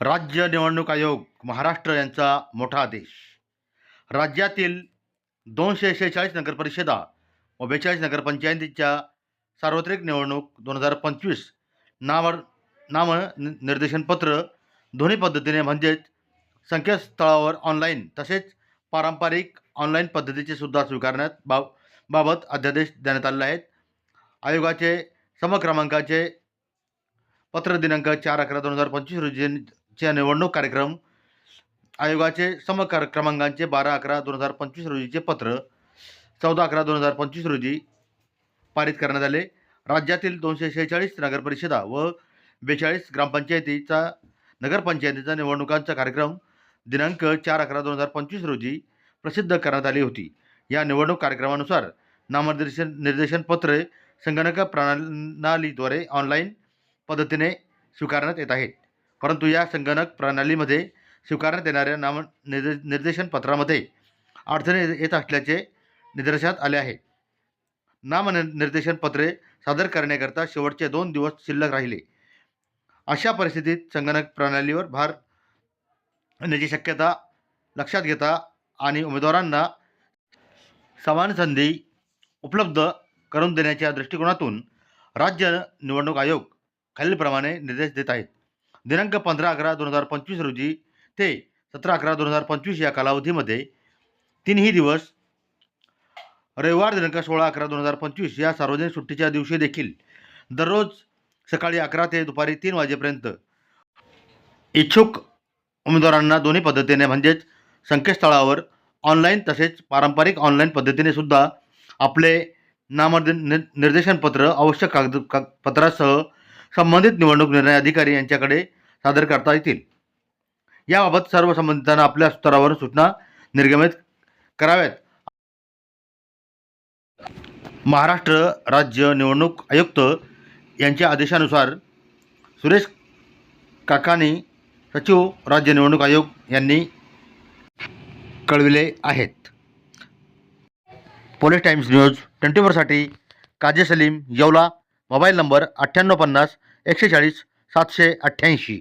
राज्य निवडणूक आयोग महाराष्ट्र यांचा मोठा आदेश. राज्यातील दोनशे शेहेचाळीस नगरपरिषदा व बेचाळीस नगरपंचायतींच्या सार्वत्रिक निवडणूक दोन हजार पंचवीस नावर नाम निर्देशनपत्र दोन्ही पद्धतीने म्हणजेच संकेतस्थळावर ऑनलाईन तसेच पारंपरिक ऑनलाईन पद्धतीचे सुद्धा स्वीकारण्यात बाब बाबत अध्यादेश देण्यात आलेले आहेत. आयोगाचे समक्रमांकाचे पत्र दिनांक चार अकरा दोन हजार पंचवीस रोजी च्या निवडणूक कार्यक्रम आयोगाचे समकार क्रमांकांचे बारा अकरा दोन हजार पंचवीस रोजीचे पत्र चौदा अकरा दोन हजार पंचवीस रोजी पारित करण्यात आले. राज्यातील दोनशे शेहेचाळीस नगरपरिषदा व बेचाळीस ग्रामपंचायतीचा नगरपंचायतीचा निवडणुकांचा कार्यक्रम दिनांक चार अकरा दोन हजार पंचवीस रोजी प्रसिद्ध करण्यात आली होती. या निवडणूक कार्यक्रमानुसार नामनिर्देशन निर्देशन पत्रे संगणक प्रणालीद्वारे ऑनलाईन पद्धतीने स्वीकारण्यात येत आहेत. परंतु या संगणक प्रणालीमध्ये स्वीकारण्यात येणाऱ्या नाम निर्दे अडचणी येत असल्याचे निदर्शनात आले आहे. नामनि पत्रे सादर करण्याकरता शेवटचे दोन दिवस शिल्लक राहिले. अशा परिस्थितीत संगणक प्रणालीवर भार येण्याची शक्यता लक्षात घेता आणि उमेदवारांना समान संधी उपलब्ध करून देण्याच्या दृष्टिकोनातून राज्य निवडणूक आयोग खालीलप्रमाणे निर्देश देत आहेत. दिनांक पंधरा अकरा दोन हजार पंचवीस रोजी ते सतरा अकरा दोन हजार पंचवीस या कालावधीमध्ये तीनही दिवस रविवार दिनांक सोळा अकरा दोन हजार पंचवीस या सार्वजनिक सुट्टीच्या दिवशी देखील दररोज सकाळी अकरा ते दुपारी तीन वाजेपर्यंत इच्छुक उमेदवारांना दोन्ही पद्धतीने म्हणजेच संकेतस्थळावर ऑनलाईन तसेच पारंपरिक ऑनलाईन पद्धतीने सुद्धा आपले नामनिर्देशनपत्र निर्देशनपत्र आवश्यक कागद का पत्रासह संबंधित निवडणूक निर्णय अधिकारी यांच्याकडे सादर करता येतील. याबाबत सर्व संबंधितांना आपल्या स्तरावर सूचना निर्गमित कराव्यात. महाराष्ट्र राज्य निवडणूक आयुक्त यांच्या आदेशानुसार सुरेश काकानी सचिव राज्य निवडणूक आयोग यांनी कळविले आहेत. पोलीस टाइम्स न्यूज ट्वेंटी फोरसाठी काजे सलीम येवला मोबाईल नंबर अठ्ठ्याण्णव पन्नास एकशे चाळीस सातशे अठ्ठ्याऐंशी.